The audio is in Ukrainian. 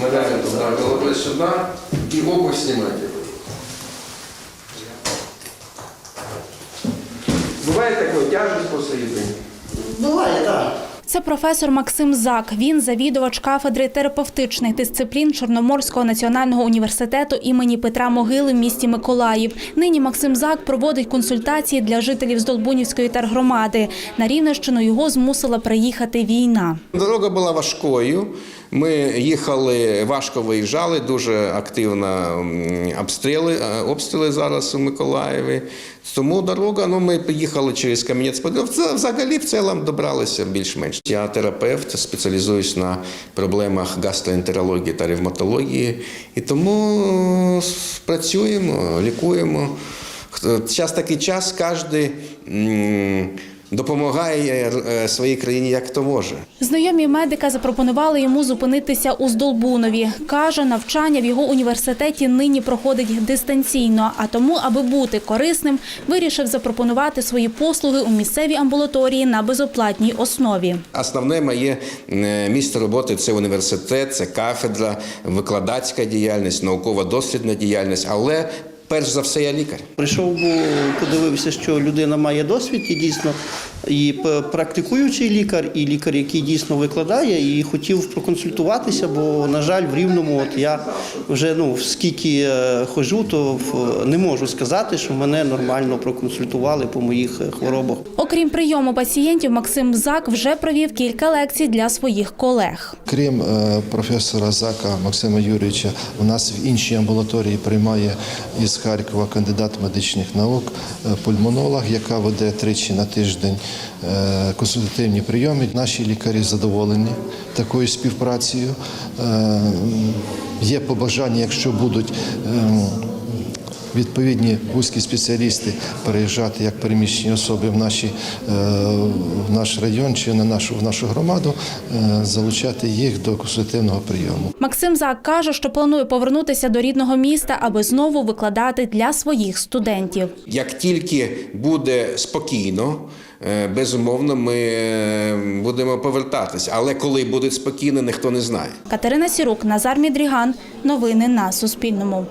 Мы ляжем туда, головой сюда и обувь снимайте. Бывает такое, тяжесть после еды? Буває, так. Це професор Максим Зак. Він завідувач кафедри терапевтичних дисциплін Чорноморського національного університету імені Петра Могили в місті Миколаїв. Нині Максим Зак проводить консультації для жителів Здолбунівської тергромади. На Рівненщину його змусила приїхати війна. Дорога була важкою. Ми їхали, важко виїжджали, дуже активно обстріли, е, обстріли зараз у Миколаєві. Тому дорога, ну ми поїхали через Кам'янець-Поділ. Взагалі в цілому добралися більш-менш. Я терапевт, спеціалізуюсь на проблемах гастроентерології та ревматології. І тому е, працюємо, лікуємо. Зараз такий час, кожен допомагає е, своїй країні як хто може. Знайомі медика запропонували йому зупинитися у Здолбунові. Каже, навчання в його університеті нині проходить дистанційно, а тому, аби бути корисним, вирішив запропонувати свої послуги у місцевій амбулаторії на безоплатній основі. Основне моє е, місце роботи це університет, це кафедра, викладацька діяльність, наукова-дослідна діяльність, але перш за все я лікар. Прийшов, бо подивився, що людина має досвід і дійсно і практикуючий лікар, і лікар, який дійсно викладає, і хотів проконсультуватися, бо, на жаль, в Рівному от я вже ну, скільки е, ходжу, то в- не можу сказати, що мене нормально проконсультували по моїх е, хворобах. Окрім прийому пацієнтів, Максим Зак вже провів кілька лекцій для своїх колег. Крім е, професора Зака Максима Юрійовича, у нас в іншій амбулаторії приймає із Харкова кандидат медичних наук, е, пульмонолог, яка веде тричі на тиждень е, консультативні прийоми. Наші лікарі задоволені такою співпрацею. Е, Є побажання, якщо будуть. е, Відповідні вузькі спеціалісти переїжджати як переміщені особи в, наші, е, в наш район чи на нашу в нашу громаду, е, залучати їх до консультативного прийому. Максим Зак каже, що планує повернутися до рідного міста, аби знову викладати для своїх студентів. Як тільки буде спокійно, е, безумовно, ми е, будемо повертатись. Але коли буде спокійно, ніхто не знає. Катерина Сірук, Назар Мідріган. Новини на Суспільному.